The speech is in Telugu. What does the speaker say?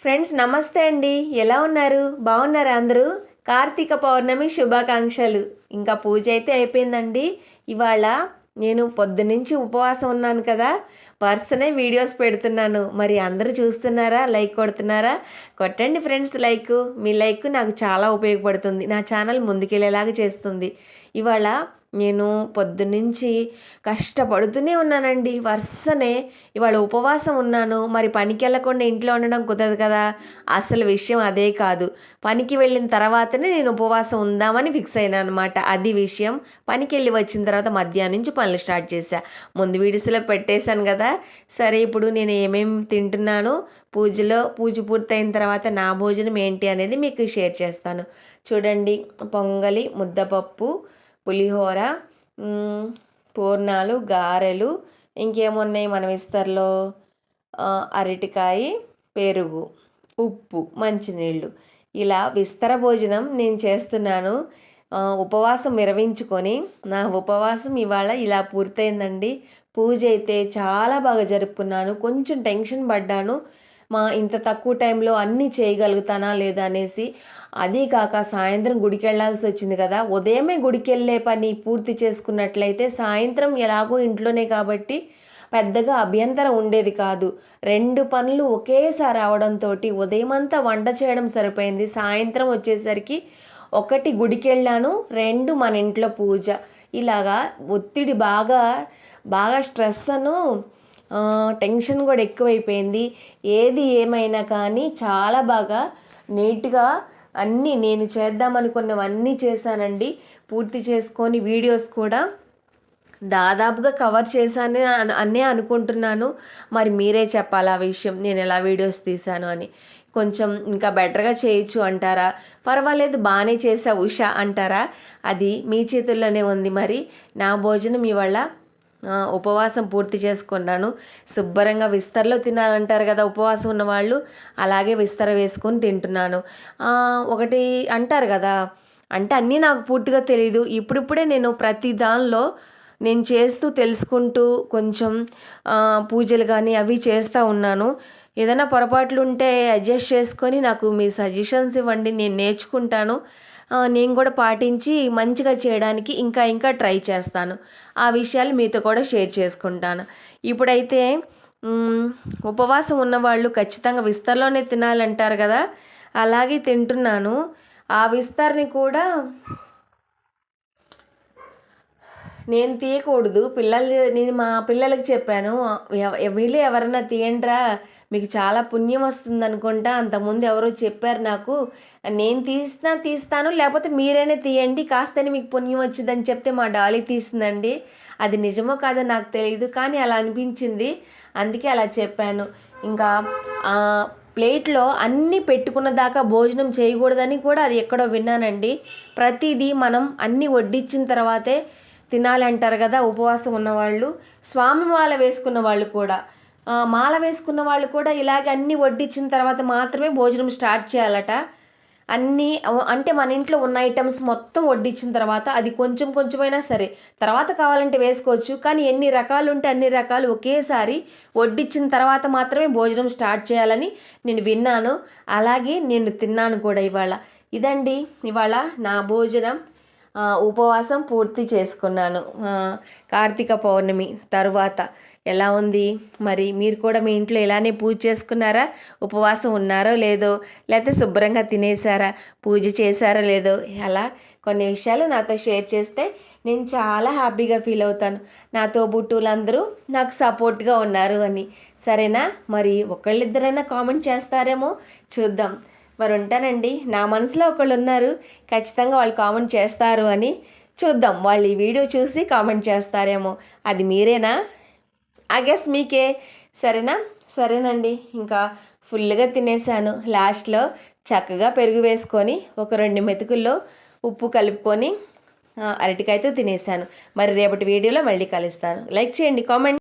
ఫ్రెండ్స్ నమస్తే అండి. ఎలా ఉన్నారు? బాగున్నారా అందరూ? కార్తీక పౌర్ణమి శుభాకాంక్షలు. ఇంకా పూజ అయితే అయిపోయిందండి. ఇవాళ నేను పొద్దునుంచి ఉపవాసం ఉన్నాను కదా. పర్సనే వీడియోస్ పెడుతున్నాను. మరి అందరూ చూస్తున్నారా? లైక్ కొడుతున్నారా? కొట్టండి ఫ్రెండ్స్ లైక్. మీ లైక్ నాకు చాలా ఉపయోగపడుతుంది. నా ఛానల్ ముందుకెళ్ళేలాగా చేస్తుంది. ఇవాళ నేను పొద్దున్నుంచి కష్టపడుతూనే ఉన్నానండి. వరుసనే ఇవాళ ఉపవాసం ఉన్నాను. మరి పనికి వెళ్ళకుండా ఇంట్లో ఉండడం కుదరదు కదా. అసలు విషయం అదే కాదు. పనికి వెళ్ళిన తర్వాతనే నేను ఉపవాసం ఉందామని ఫిక్స్ అయినా అనమాట అది విషయం. పనికి వెళ్ళి వచ్చిన తర్వాత మధ్యాహ్నం నుంచి పనులు స్టార్ట్ చేశా. ముందు వీడియోస్లో పెట్టేశాను కదా. సరే ఇప్పుడు నేను ఏమేమి తింటున్నాను? పూజలో పూజ పూర్తయిన తర్వాత నా భోజనం ఏంటి అనేది మీకు షేర్ చేస్తాను. చూడండి పొంగలి ముద్దపప్పు పులిహోర పూర్ణాలు గారెలు ఇంకేమున్నాయి మన విస్తర్లో? అరటికాయ పెరుగు ఉప్పు మంచినీళ్ళు. ఇలా విస్తర భోజనం నేను చేస్తున్నాను. ఉపవాసం విరవించుకొని నా ఉపవాసం ఇవాళ ఇలా పూర్తయిందండి. పూజ అయితే చాలా బాగా జరుపుకున్నాను. కొంచెం టెన్షన్ పడ్డాను. మా ఇంత తక్కువ టైంలో అన్నీ చేయగలుగుతానా లేదా అనేసి. అదీ కాక సాయంత్రం గుడికి వెళ్ళాల్సి వచ్చింది కదా. ఉదయమే గుడికి వెళ్ళే పని పూర్తి చేసుకున్నట్లయితే సాయంత్రం ఎలాగో ఇంట్లోనే కాబట్టి పెద్దగా అభ్యంతరం ఉండేది కాదు. రెండు పనులు ఒకేసారి అవడంతో ఉదయం అంతా వంట చేయడం సరిపోయింది. సాయంత్రం వచ్చేసరికి ఒకటి గుడికి వెళ్ళాను రెండు మన ఇంట్లో పూజ. ఇలాగా ఒత్తిడి బాగా బాగా స్ట్రెస్ అను టెన్షన్ కూడా ఎక్కువైపోయింది. ఏది ఏమైనా కానీ చాలా బాగా నీట్గా అన్నీ నేను చేద్దామనుకున్నవన్నీ చేశానండి. పూర్తి చేసుకొని వీడియోస్ కూడా దాదాపుగా కవర్ చేశాను అనే అనుకుంటున్నాను. మరి మీరే చెప్పాలి ఆ విషయం? నేను ఎలా వీడియోస్ తీశాను అని. కొంచెం ఇంకా బెటర్గా చేయొచ్చు అంటారా? పర్వాలేదు బాగానే చేసా ఉషా అంటారా? అది మీ చేతుల్లోనే ఉంది మరి. నా భోజనం ఇవాళ ఉపవాసం పూర్తి చేసుకున్నాను. శుభ్రంగా విస్తరలో తినాలంటారు కదా ఉపవాసం ఉన్నవాళ్ళు అలాగే విస్తర వేసుకొని తింటున్నాను. ఒకటి అంటారు కదా అంటే అన్నీ నాకు పూర్తిగా తెలియదు ఇప్పుడిప్పుడే నేను ప్రతి దానిలో నేను చేస్తూ తెలుసుకుంటూ కొంచెం పూజలు కానీ అవి చేస్తూ ఉన్నాను. ఏదైనా పొరపాట్లు ఉంటే అడ్జస్ట్ చేసుకొని నాకు మీ సజెషన్స్ ఇవ్వండి నేను నేర్చుకుంటాను. నేను కూడా పాటించి మంచిగా చేయడానికి ఇంకా ఇంకా ట్రై చేస్తాను. ఆ విషయాలు మీతో కూడా షేర్ చేసుకుంటాను. ఇప్పుడైతే ఉపవాసం ఉన్నవాళ్ళు ఖచ్చితంగా విస్తర్లోనే తినాలంటారు కదా? అలాగే తింటున్నాను. ఆ విస్తర్ని కూడా నేను తీయకూడదు. పిల్లలు నేను మా పిల్లలకి చెప్పాను వీళ్ళు ఎవరన్నా తీయండిరా మీకు చాలా పుణ్యం వస్తుంది అనుకుంటా అంతకుముందు ఎవరో చెప్పారు నాకు నేను తీసినా తీస్తాను లేకపోతే మీరైనా తీయండి కాస్తని మీకు పుణ్యం వచ్చిందని చెప్తే మా డాలీ తీసిందండి. అది నిజమో కాదో నాకు తెలియదు కానీ అలా అనిపించింది. అందుకే అలా చెప్పాను. ఇంకా ప్లేట్లో అన్నీ పెట్టుకున్న దాకా భోజనం చేయకూడదని కూడా అది ఎక్కడో విన్నానండి. ప్రతిదీ మనం అన్నీ వడ్డించిన తర్వాతే తినాలంటారు కదా ఉపవాసం ఉన్నవాళ్ళు స్వామి మాల వేసుకున్న వాళ్ళు కూడా. మాల వేసుకున్న వాళ్ళు కూడా ఇలాగ అన్నీ వడ్డించిన తర్వాత మాత్రమే భోజనం స్టార్ట్ చేయాలట. అన్నీ అంటే మన ఇంట్లో ఉన్న ఐటమ్స్ మొత్తం వడ్డించిన తర్వాత అది కొంచెం కొంచెమైనా సరే తర్వాత కావాలంటే వేసుకోవచ్చు. కానీ ఎన్ని రకాలు ఉంటే అన్ని రకాలు ఒకేసారి వడ్డించిన తర్వాత మాత్రమే భోజనం స్టార్ట్ చేయాలని నేను విన్నాను. అలాగే నేను తిన్నాను కూడా ఇవాళ. ఇదండి ఇవాళ నా భోజనం. ఉపవాసం పూర్తి చేసుకున్నాను. కార్తీక పౌర్ణమి తరువాత. ఎలా ఉంది? మరి మీరు కూడా మీ ఇంట్లో ఇలానే పూజ చేసుకున్నారా? ఉపవాసం ఉన్నారో లేదో? లేకపోతే శుభ్రంగా తినేసారా పూజ చేశారో లేదో? అలా కొన్ని విషయాలు నాతో షేర్ చేస్తే నేను చాలా హ్యాపీగా ఫీల్ అవుతాను. నాతో బుట్టులందరూ నాకు సపోర్ట్గా ఉన్నారు అని. సరేనా? మరి ఒకళ్ళిద్దరైనా కామెంట్ చేస్తారేమో చూద్దాం. మరి ఉంటానండి నా మనసులో ఒకళ్ళు ఉన్నారు ఖచ్చితంగా వాళ్ళు కామెంట్ చేస్తారు అని చూద్దాం. వాళ్ళు ఈ వీడియో చూసి కామెంట్ చేస్తారేమో. అది మీరేనా? ఐ గెస్ మీకే. సరేనా? సరేనండి. ఇంకా ఫుల్గా తినేసాను. లాస్ట్లో చక్కగా పెరుగు వేసుకొని ఒక రెండు మెతుకుల్లో ఉప్పు కలుపుకొని అరటికాయతో తినేసాను. మరి రేపటి వీడియోలో మళ్ళీ కలుస్తాను. లైక్ చేయండి కామెంట్